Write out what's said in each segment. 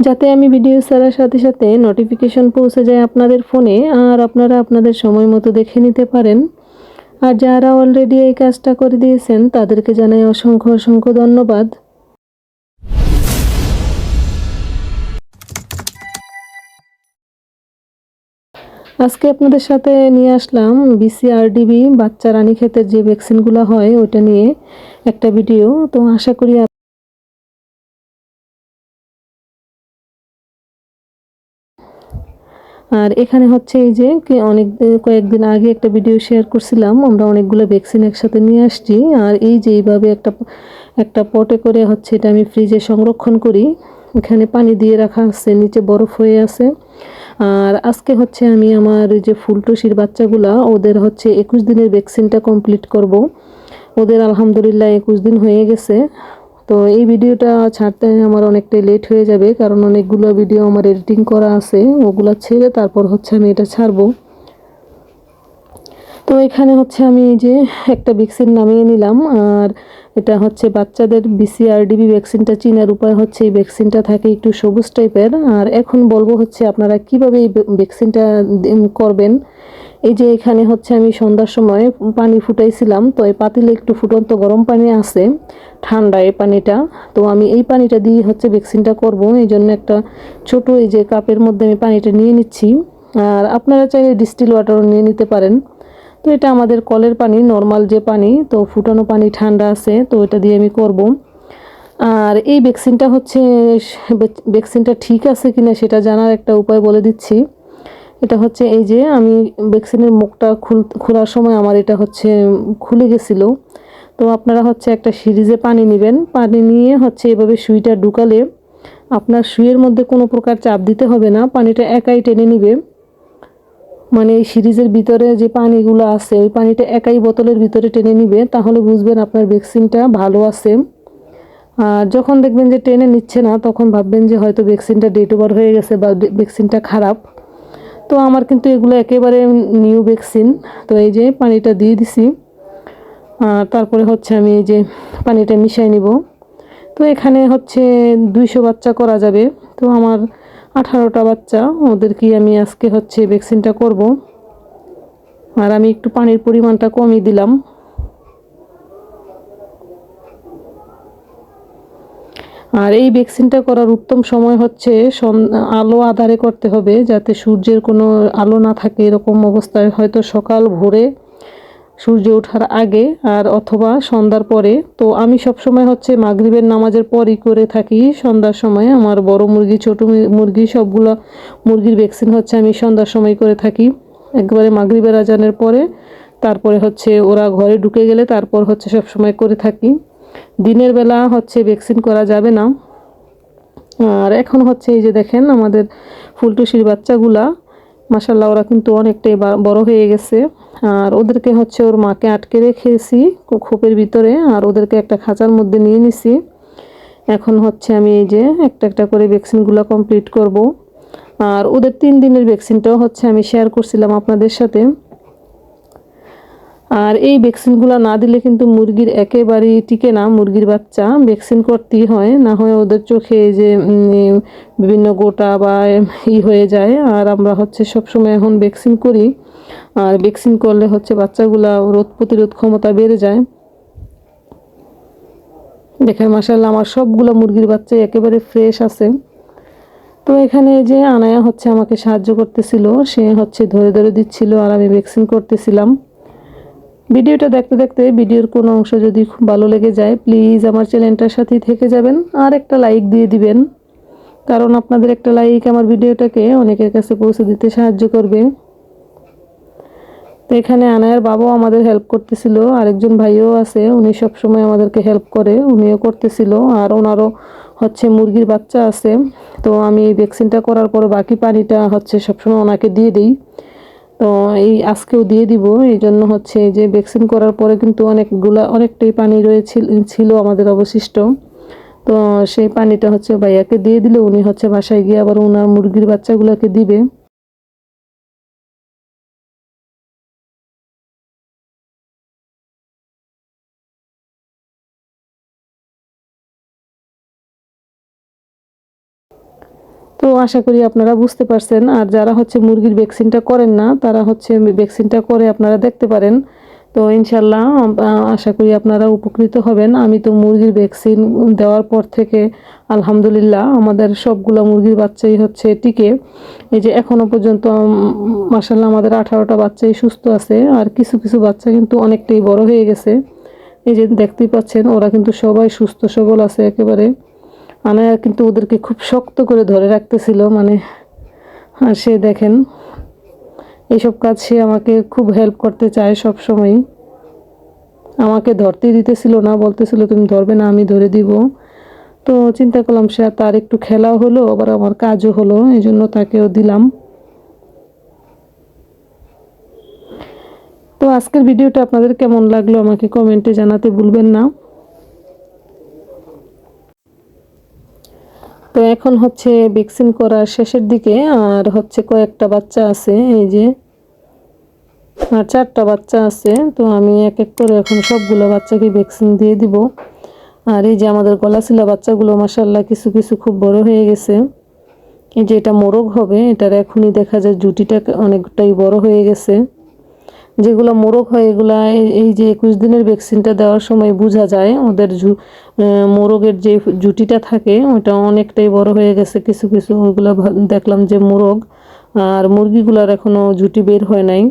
যাতে আমি ভিডিও ছাড়ার সাথে সাথে নোটিফিকেশন পৌঁছে যায় আপনাদের ফোনে আর আপনারা আপনাদের সময় মতো দেখে নিতে পারেন। আর যারা অলরেডি এই কাজটা করে দিয়েছেন, তাদেরকে জানাই অসংখ্য অসংখ্য ধন্যবাদ। আজকে আপনাদের সাথে নিয়ে আসলাম বিসিআরডিবি বাচ্চা রানী ক্ষেতের যে ভ্যাকসিনগুলো হয় ওটা নিয়ে একটা ভিডিও তো আশা করি আর এখানে হচ্ছে এই যে অনেক, কয়েকদিন আগে একটা ভিডিও শেয়ার করছিলাম, আমরা অনেকগুলো ভ্যাকসিন একসাথে নিয়ে আসছি, আর এই যে এইভাবে একটা একটা পটে করে হচ্ছে এটা আমি ফ্রিজে সংরক্ষণ করি, এখানে পানি দিয়ে রাখা আছে, নিচে বরফ হয়ে আছে, আর আজকে হচ্ছে আমি আমার যে ফুলটুসির বাচ্চাগুলা, ওদের হচ্ছে একুশ দিনের ভ্যাকসিনটা কমপ্লিট করব, ওদের আলহামদুলিল্লাহ একুশ দিন হয়ে গেছে তো এই ভিডিওটা ছাড়তে আমার অনেকটাই লেট হয়ে যাবে, কারণ অনেকগুলো ভিডিও আমার এডিটিং করা আছে, ওগুলো ছেড়ে তারপর হচ্ছে আমি এটা ছাড়বো। তো এখানে হচ্ছে আমি এই যে একটা ভ্যাকসিন নামিয়ে নিলাম, আর এটা হচ্ছে বাচ্চাদের বিসিআরডিবি ভ্যাকসিনটা চিনার উপায় হচ্ছে এই ভ্যাকসিনটা থাকে একটু সবুজ টাইপের আর এখন বলব হচ্ছে আপনারা কীভাবে এই ভ্যাকসিনটা করবেন। এই যে এখানে হচ্ছে আমি সন্ধ্যার সময় পানি ফুটাইছিলাম, তো এই পাতিলে একটু ফুটন্ত গরম পানি আছে, ঠান্ডা এই পানিটা। তো আমি এই পানিটা দিয়ে হচ্ছে ভ্যাকসিনটা করব, এই জন্য একটা ছোট এই যে কাপের মধ্যে আমি পানিটা নিয়ে নিচ্ছি। আর আপনারা চাইলে ডিস্টিল ওয়াটারও নিয়ে নিতে পারেন। তো এটা আমাদের কলের পানি, নর্মাল যে পানি, তো ফুটানো পানি ঠান্ডা আছে, তো এটা দিয়ে আমি করব। আর এই ভ্যাকসিনটা হচ্ছে, ভ্যাকসিনটা ঠিক আছে কিনা সেটা জানার একটা উপায় বলে দিচ্ছি। এটা হচ্ছে এই যে আমি ভ্যাকসিনের মুখটা খুল, খোলার সময় আমার এটা হচ্ছে খুলে গেছিল। তো আপনারা হচ্ছে একটা সিরিজে পানি নেবেন। পানি নিয়ে হচ্ছে এভাবে সুইটা ঢুকালে আপনার সুইয়ের মধ্যে কোনো প্রকার চাপ দিতে হবে না। পানিটা একাই টেনে নিবে। মানে এই সিরিজের ভিতরে যে পানিগুলো আছে, ওই পানিটা একাই বোতলের ভিতরে টেনে নিবে, তাহলে বুঝবেন আপনার ভ্যাকসিনটা ভালো আছে। আর যখন দেখবেন যে টেনে নিচ্ছে না, তখন ভাববেন যে হয়তো ভ্যাকসিনটা ডেট ওভার হয়ে গেছে বা ভ্যাকসিনটা খারাপ। তো আমার কিন্তু এগুলো একেবারে নিউ ভ্যাকসিন তো এই যে পানিটা দিয়ে দিছি। আর তারপরে হচ্ছে আমি এই যে পানিটা মিশাই নিব। তো এখানে হচ্ছে দুইশো বাচ্চা করা যাবে। তো আমার আঠারোটা বাচ্চা, ওদেরকে আমি আজকে হচ্ছে ভ্যাকসিনটা করব। আর আমি একটু পানির পরিমাণটা কমিয়ে দিলাম। আর এই ভ্যাকসিনটা করার উত্তম সময় হচ্ছে আলো আধারে করতে হবে যাতে সূর্যের কোনো আলো না থাকে এরকম অবস্থায়। হয়তো সকাল ভোরে সূর্য ওঠার আগে আর অথবা সন্ধ্যার পরে। তো আমি সব সময় হচ্ছে মাগরিবের নামাজের পরই করে থাকি। সন্ধ্যার সময় আমার বড় মুরগি, ছোট মুরগি সবগুলো, মুরগির ভ্যাকসিন হচ্ছে আমি সন্ধ্যার সময় করে থাকি। একবারে মাগরিবের আজানের পরে। তারপরে হচ্ছে ওরা ঘরে ঢুকে গেলে তারপর হচ্ছে সব সময় করে থাকি। দিনের বেলা হচ্ছে ভ্যাকসিন করা যাবে না। আর এখন হচ্ছে এই যে দেখেন আমাদের ফুলটুসির বাচ্চাগুলা মাসাল্লাহ ওরা কিন্তু অনেকটাই বড় হয়ে গেছে। আর ওদেরকে হচ্ছে ওর মাকে আটকে রেখেছি খোপের ভিতরে, আর ওদেরকে একটা খাঁচার মধ্যে নিয়ে নিছি। এখন হচ্ছে আমি এই যে একটা একটা করে ভ্যাকসিনগুলো কমপ্লিট করব। আর ওদের তিন দিনের ভ্যাকসিনটাও হচ্ছে আমি শেয়ার করছিলাম আপনাদের সাথে। আর এই ভ্যাকসিনগুলো না দিলে কিন্তু মুরগির একেবারেই টিকে না, মুরগির বাচ্চা। ভ্যাকসিন করতেই হয়, না হয় ওদের চোখে যে বিভিন্ন গোটা বা ই হয়ে যায়। আর আমরা হচ্ছে সবসময় এখন ভ্যাকসিন করি। আর ভ্যাকসিন করলে হচ্ছে বাচ্চাগুলা রোদ প্রতিরোধ ক্ষমতা বেড়ে যায়। দেখেন মাসাল্লাহ আমার সবগুলো মুরগির বাচ্চা একেবারে ফ্রেশ আছে। তো এখানে যে আনায়া হচ্ছে আমাকে সাহায্য করতেছিল, সে হচ্ছে ধরে ধরে দিচ্ছিল আর আমি ভ্যাকসিন করতেছিলাম। ভিডিওটা দেখতে দেখতে ভিডিওর কোনো অংশ যদি খুব ভালো লেগে যায় প্লিজ আমার চ্যানেলটার সাথেই থেকে যাবেন আর একটা লাইক দিয়ে দিবেন। কারণ আপনাদের একটা লাইক আমার ভিডিওটাকে অনেকের কাছে পৌঁছে দিতে সাহায্য করবে। তো এখানে আনায়ার বাবাও আমাদের হেল্প করতেছিল, আরেকজন ভাইও আছে, উনি সবসময় আমাদেরকে হেল্প করে, উনিও করতেছিল, আর ওনারও হচ্ছে মুরগির বাচ্চা আছে। তো আমি ভ্যাকসিনটা করার পরে বাকি পানিটা হচ্ছে সবসময় ওনাকে দিয়ে দিই। তো এই আজকেও দিয়ে দিব এই জন্য হচ্ছে যে ভ্যাকসিন করার পরে কিন্তু অনেকগুলা, অনেকটাই পানি রয়েছে, ছিল আমাদের অবশিষ্ট। তো সেই পানিটা হচ্ছে ভাইয়াকে দিয়ে দিলে, উনি হচ্ছে বাসায় গিয়ে আবার ওনার মুরগির বাচ্চাগুলোকে দিবে। তো আশা করি আপনারা বুঝতে পারছেন। আর যারা হচ্ছে মুরগির ভ্যাকসিনটা করেন না, তারা হচ্ছে ভ্যাকসিনটা করে আপনারা দেখতে পারেন। তো ইনশাল্লাহ আশা করি আপনারা উপকৃত হবেন। আমি তো মুরগির ভ্যাকসিন দেওয়ার পর থেকে আলহামদুলিল্লাহ আমাদের সবগুলো মুরগির বাচ্চাই হচ্ছে টিকে। এই যে এখনও পর্যন্ত মাসাল্লাহ আমাদের আঠারোটা বাচ্চাই সুস্থ আছে। আর কিছু কিছু বাচ্চা কিন্তু অনেকটাই বড় হয়ে গেছে। এই যে দেখতেই পাচ্ছেন, ওরা কিন্তু সবাই সুস্থ সবল আছে একেবারে। আনায়া কিন্তু ওদেরকে খুব শক্ত করে ধরে রাখতেছিল মানে আর সে দেখেন, এইসব কাজ সে আমাকে খুব হেল্প করতে চায় সব সময় আমাকে ধরতে দিতেছিল না, বলতেছিল, তুমি ধরবে না, আমি ধরে দিব। তো চিন্তা করলাম, সে তার একটু খেলাও হলো, আবার আমার কাজও হলো, এই জন্য তাকেও দিলাম। তো আজকের ভিডিওটা আপনাদের কেমন লাগল আমাকে কমেন্টে জানাতে ভুলবেন না। তো এখন হচ্ছে ভ্যাকসিন করার শেষের দিকে আর হচ্ছে কয়েকটা বাচ্চা আছে, এই যে, আর চারটা বাচ্চা আছে, তো আমি এক এক করে এখন সবগুলো বাচ্চাকে ভ্যাকসিন দিয়ে দিব। আর এই যে আমাদের গলা ছিল বাচ্চাগুলো মাসাল্লাহ কিছু কিছু খুব বড় হয়ে গেছে। এই যে এটা মোরগ হবে, এটার এখনই দেখা যায় জুটিটা অনেকটাই বড় হয়ে গেছে। যেগুলো মোরগ হয়, এগুলা এই যে একুশ দিনের ভ্যাকসিনটা দেওয়ার সময় বোঝা যায়, ওদের মোরগের যে জুটিটা থাকে ওটা অনেকটাই বড় হয়ে গেছে কিছু কিছু, ওইগুলো দেখলাম যে মোরগ, আর মুরগিগুলার এখনও জুটি বের হয় নাই।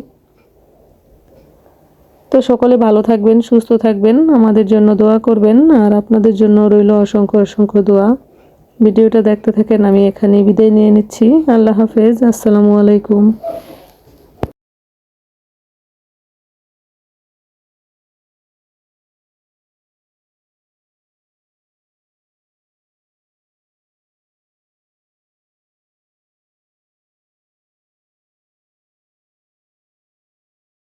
তো সকলে ভালো থাকবেন, সুস্থ থাকবেন, আমাদের জন্য দোয়া করবেন, আর আপনাদের জন্য রইল অসংখ্য অসংখ্য দোয়া। ভিডিওটা দেখতে থাকেন, আমি এখানে বিদায় নিয়ে নিচ্ছি। আল্লাহ হাফেজ, আসসালামু আলাইকুম।